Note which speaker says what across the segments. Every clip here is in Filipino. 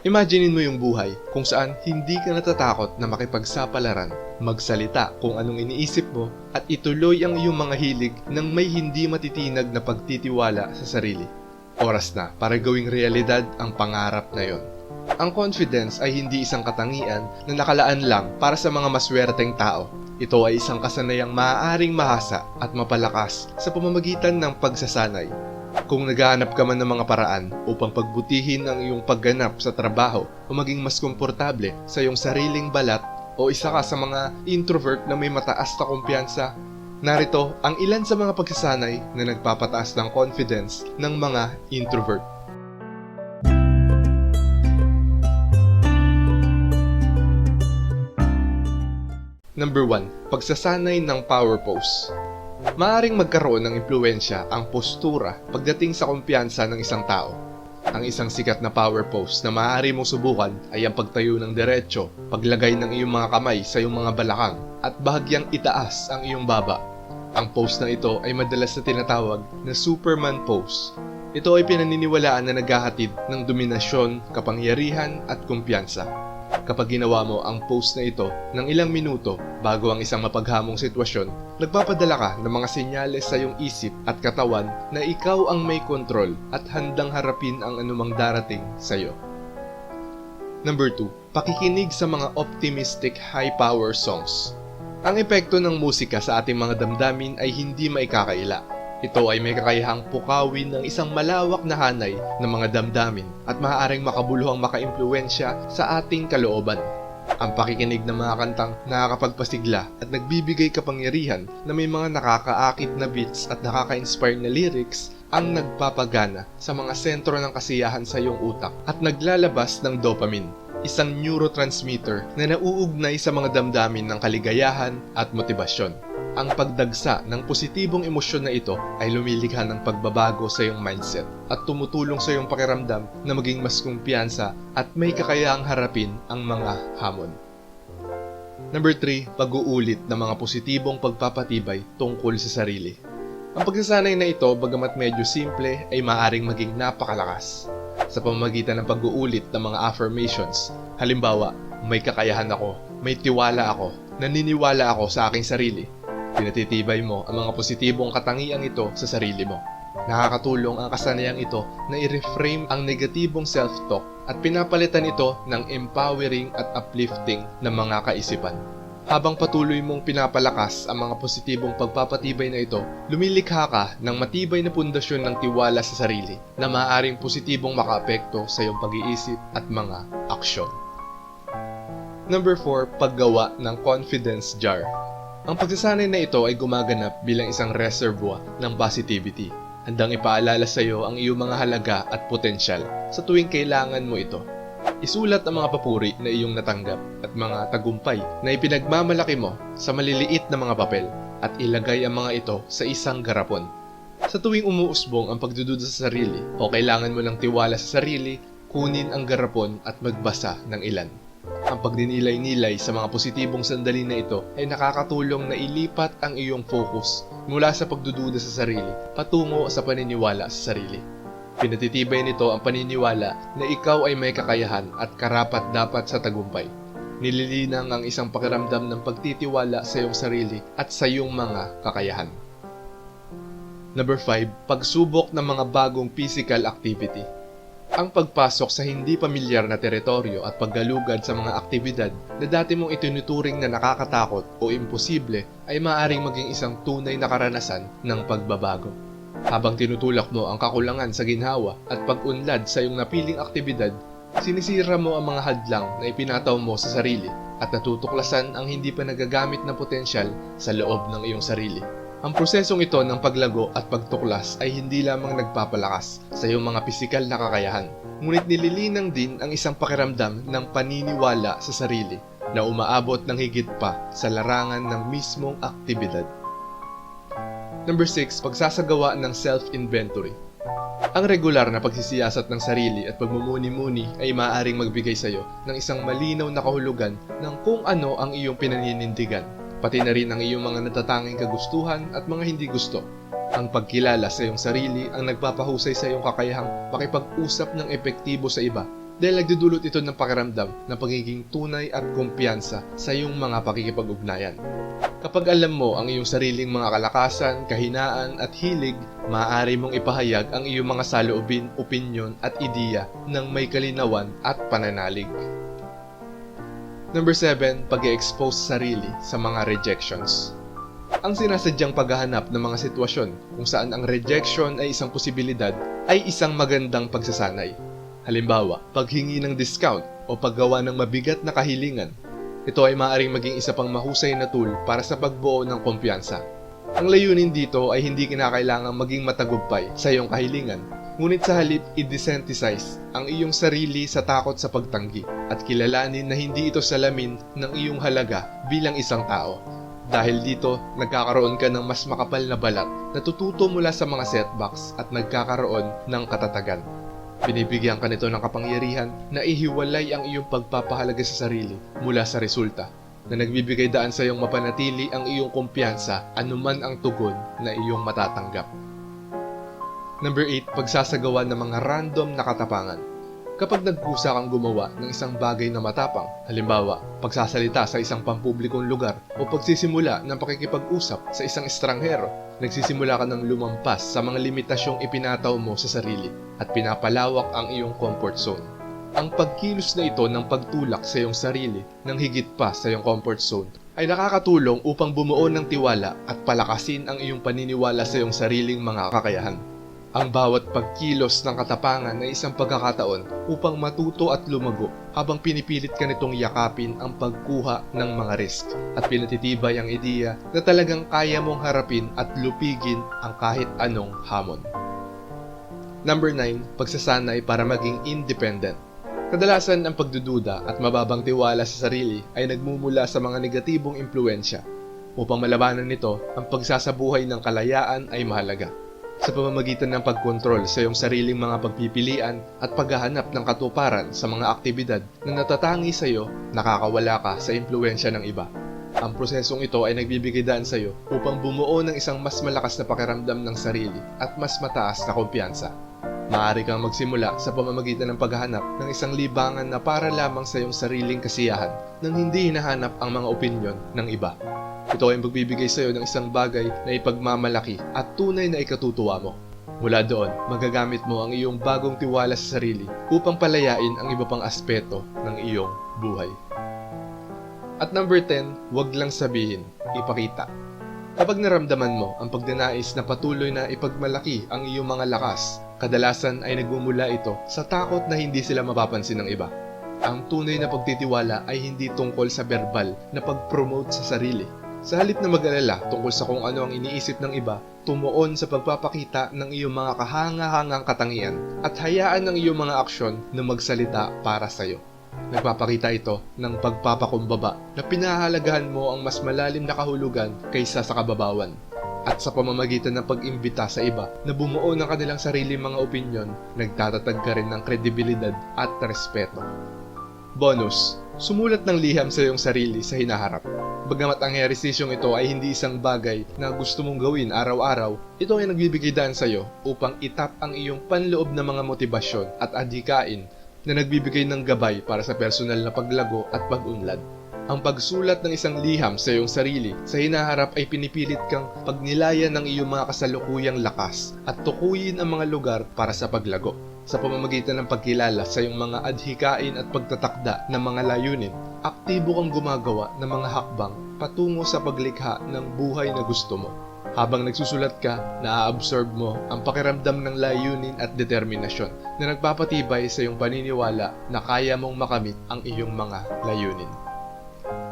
Speaker 1: Imaginein mo yung buhay kung saan hindi ka natatakot na makipagsapalaran, magsalita kung anong iniisip mo at ituloy ang iyong mga hilig ng may hindi matitinag na pagtitiwala sa sarili. Oras na para gawing realidad ang pangarap na yon. Ang confidence ay hindi isang katangian na nakalaan lang para sa mga maswerteng tao. Ito ay isang kasanayang maaaring mahasa at mapalakas sa pamamagitan ng pagsasanay kung naghahanap ka man ng mga paraan upang pagbutihin ang iyong pagganap sa trabaho o maging mas komportable sa iyong sariling balat o isa ka sa mga introvert na may mataas na kumpiyansa, narito ang ilan sa mga pagsasanay na nagpapataas ng confidence ng mga introvert. Number 1. Pagsasanay ng power pose. Maaring magkaroon ng impluensya ang postura pagdating sa kumpiyansa ng isang tao. Ang isang sikat na power pose na maaari mong subukan ay ang pagtayo ng diretsyo, paglagay ng iyong mga kamay sa iyong mga balakang, at bahagyang itaas ang iyong baba. Ang pose na ito ay madalas na tinatawag na Superman pose. Ito ay pinaniniwalaan na naghahatid ng dominasyon, kapangyarihan at kumpiyansa. Kapag ginawa mo ang post na ito ng ilang minuto bago ang isang mapaghamong sitwasyon, nagpapadala ka ng mga senyales sa iyong isip at katawan na ikaw ang may kontrol at handang harapin ang anumang darating sa iyo. Number 2. Pakikinig sa mga optimistic high-power songs. Ang epekto ng musika sa ating mga damdamin ay hindi maikakaila. Ito ay may kakayahang pukawin ng isang malawak na hanay ng mga damdamin at maaaring makabuluhang makaimpluensya sa ating kalooban. Ang pakikinig ng mga kantang nakakapagpasigla at nagbibigay kapangyarihan na may mga nakakaakit na beats at nakaka-inspire na lyrics ang nagpapagana sa mga sentro ng kasiyahan sa iyong utak at naglalabas ng dopamine, isang neurotransmitter na nauugnay sa mga damdamin ng kaligayahan at motibasyon. Ang pagdagsa ng positibong emosyon na ito ay lumilikha ng pagbabago sa iyong mindset at tumutulong sa iyong pakiramdam na maging mas kumpiyansa at may kakayahang harapin ang mga hamon. Number 3, pag-uulit ng mga positibong pagpapatibay tungkol sa sarili. Ang pagsasanay na ito, bagamat medyo simple, ay maaring maging napakalakas. Sa pamamagitan ng pag-uulit ng mga affirmations, halimbawa, may kakayahan ako, may tiwala ako, naniniwala ako sa aking sarili, Pinatitibay mo ang mga positibong katangiang ito sa sarili mo. Nakakatulong ang kasanayang ito na i-reframe ang negatibong self-talk at pinapalitan ito ng empowering at uplifting na mga kaisipan. Habang patuloy mong pinapalakas ang mga positibong pagpapatibay na ito, lumilikha ka ng matibay na pundasyon ng tiwala sa sarili na maaaring positibong makaapekto sa iyong pag-iisip at mga aksyon. Number 4, paggawa ng confidence jar. Ang pagsasanay na ito ay gumaganap bilang isang reservoir ng positivity. Handang ipaalala sa iyo ang iyong mga halaga at potensyal sa tuwing kailangan mo ito. Isulat ang mga papuri na iyong natanggap at mga tagumpay na ipinagmamalaki mo sa maliliit na mga papel at ilagay ang mga ito sa isang garapon. Sa tuwing umuusbong ang pagdududa sa sarili o kailangan mo ng tiwala sa sarili, kunin ang garapon at magbasa ng ilan. Ang pagdinilay-nilay sa mga positibong sandali na ito ay nakakatulong na ilipat ang iyong focus mula sa pagdududa sa sarili patungo sa paniniwala sa sarili. Pinatitibay nito ang paniniwala na ikaw ay may kakayahan at karapat dapat sa tagumpay. Nililinang ang isang pakiramdam ng pagtitiwala sa iyong sarili at sa iyong mga kakayahan. Number 5, pagsubok ng mga bagong physical activity. Ang pagpasok sa hindi pamilyar na teritoryo at paggalugad sa mga aktibidad na dati mong itinuturing na nakakatakot o imposible ay maaaring maging isang tunay na karanasan ng pagbabago. Habang tinutulak mo ang kakulangan sa ginhawa at pag-unlad sa iyong napiling aktibidad, sinisira mo ang mga hadlang na ipinataw mo sa sarili at natutuklasan ang hindi pa nagagamit na potensyal sa loob ng iyong sarili. Ang prosesong ito ng paglago at pagtuklas ay hindi lamang nagpapalakas sa iyong mga pisikal na kakayahan, ngunit nililinang din ang isang pakiramdam ng paniniwala sa sarili na umaabot ng higit pa sa larangan ng mismong aktibidad. Number 6, pagsasagawa ng self-inventory. Ang regular na pagsisiyasat ng sarili at pagmumuni-muni ay maaaring magbigay sa iyo ng isang malinaw na kahulugan ng kung ano ang iyong pinaninindigan pati na rin ang iyong mga natatanging kagustuhan at mga hindi gusto. Ang pagkilala sa iyong sarili ang nagpapahusay sa iyong kakayahang makipag-usap ng epektibo sa iba dahil nagdudulot ito ng pakiramdam ng pagiging tunay at kumpiyansa sa iyong mga pakikipag-ugnayan. Kapag alam mo ang iyong sariling mga kalakasan, kahinaan at hilig, maaari mong ipahayag ang iyong mga saloobin, opinyon at ideya ng may kalinawan at pananalig. Number 7, pag expose sarili sa mga rejections. Ang sinasadyang paghahanap ng mga sitwasyon kung saan ang rejection ay isang posibilidad ay isang magandang pagsasanay. Halimbawa, paghingi ng discount o paggawa ng mabigat na kahilingan. Ito ay maaaring maging isa pang mahusay na tool para sa pagbuo ng kumpiyansa. Ang layunin dito ay hindi kinakailangang maging matagumpay sa iyong kahilingan, ngunit sa halip i-desensitize ang iyong sarili sa takot sa pagtanggi at kilalanin na hindi ito salamin ng iyong halaga bilang isang tao. Dahil dito, nagkakaroon ka ng mas makapal na balat, natututo mula sa mga setbacks at nagkakaroon ng katatagan. Binibigyan ka nito ng kapangyarihan na ihiwalay ang iyong pagpapahalaga sa sarili mula sa resulta na nagbibigay daan sa iyong mapanatili ang iyong kumpiyansa anuman ang tugon na iyong matatanggap. Number 8, pagsasagawa ng mga random na katapangan. Kapag nagkusa kang gumawa ng isang bagay na matapang, halimbawa, pagsasalita sa isang pampublikong lugar o pagsisimula ng pakikipag-usap sa isang estranghero, nagsisimula ka ng lumampas sa mga limitasyong ipinataw mo sa sarili at pinapalawak ang iyong comfort zone. Ang pagkilos na ito ng pagtulak sa iyong sarili ng higit pa sa iyong comfort zone ay nakakatulong upang bumuo ng tiwala at palakasin ang iyong paniniwala sa iyong sariling mga kakayahan. Ang bawat pagkilos ng katapangan ay isang pagkakataon upang matuto at lumago habang pinipilit ka nitong yakapin ang pagkuha ng mga risk at pinatitibay ang ideya na talagang kaya mong harapin at lupigin ang kahit anong hamon. Number 9, pagsasanay para maging independent. Kadalasan ang pagdududa at mababang tiwala sa sarili ay nagmumula sa mga negatibong impluensya. Upang malabanan nito, ang pagsasabuhay ng kalayaan ay mahalaga sa pamamagitan ng pagkontrol sa iyong sariling mga pagpipilian at paghahanap ng katuparan sa mga aktibidad na natatangi sa iyo, nakakawala ka sa impluensya ng iba. Ang prosesong ito ay nagbibigay daan sa iyo upang bumuo ng isang mas malakas na pakiramdam ng sarili at mas mataas na kumpiyansa. Maaari kang magsimula sa pamamagitan ng paghahanap ng isang libangan na para lamang sa iyong sariling kasiyahan nang hindi hinahanap ang mga opinyon ng iba. Ito ay magbibigay sa iyo ng isang bagay na ipagmamalaki at tunay na ikatutuwa mo. Mula doon, magagamit mo ang iyong bagong tiwala sa sarili upang palayain ang iba pang aspeto ng iyong buhay. At number 10, huwag lang sabihin, ipakita. Kapag naramdaman mo ang pagdanais na patuloy na ipagmalaki ang iyong mga lakas, kadalasan ay nagmumula ito sa takot na hindi sila mapapansin ng iba. Ang tunay na pagtitiwala ay hindi tungkol sa verbal na pag-promote sa sarili, sa halip na mag-alala tungkol sa kung ano ang iniisip ng iba, tumuon sa pagpapakita ng iyong mga kahanga-hangang katangian at hayaan ng iyong mga aksyon na magsalita para sa iyo. Nagpapakita ito ng pagpapakumbaba na pinahalagahan mo ang mas malalim na kahulugan kaysa sa kababawan at sa pamamagitan ng pag-imbita sa iba na bumuo ng kanilang sarili mga opinyon, nagtatatag ka rin ng kredibilidad at respeto. Bonus, sumulat ng liham sa iyong sarili sa hinaharap. Bagamat ang eheresisyong ito ay hindi isang bagay na gusto mong gawin araw-araw, ito ay nagbibigay daan sa iyo upang itap ang iyong panloob na mga motibasyon at adhikain na nagbibigay ng gabay para sa personal na paglago at pag-unlad. Ang pagsulat ng isang liham sa iyong sarili sa hinaharap ay pinipilit kang pagnilayan ng iyong mga kasalukuyang lakas at tukuyin ang mga lugar para sa paglago sa pamamagitan ng pagkilala sa iyong mga adhikain at pagtatakda ng mga layunin, aktibo kang gumagawa ng mga hakbang patungo sa paglikha ng buhay na gusto mo. Habang nagsusulat ka, naa-absorb mo ang pakiramdam ng layunin at determinasyon na nagpapatibay sa iyong paniniwala na kaya mong makamit ang iyong mga layunin.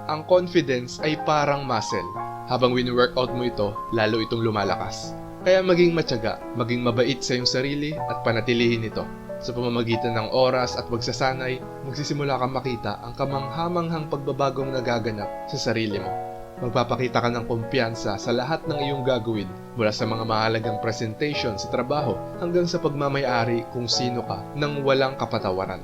Speaker 1: Ang confidence ay parang muscle. Habang wini-workout mo ito, lalo itong lumalakas. Kaya maging matyaga, maging mabait sa iyong sarili at panatilihin ito. Sa pamamagitan ng oras at pagsasanay, magsisimula kang makita ang kamanghamanghang pagbabagong nagaganap sa sarili mo. Magpapakita ka ng kumpiyansa sa lahat ng iyong gagawin mula sa mga mahalagang presentation sa trabaho hanggang sa pagmamayari kung sino ka nang walang kapatawaran.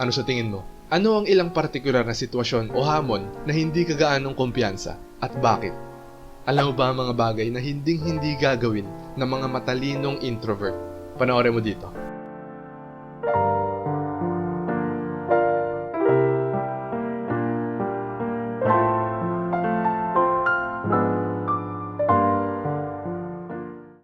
Speaker 1: Ano sa tingin mo? Ano ang ilang partikular na sitwasyon o hamon na hindi ka gaanong kumpiyansa at bakit? Alam mo ba ang mga bagay na hinding-hindi gagawin ng mga matalinong introvert? Panoorin mo dito.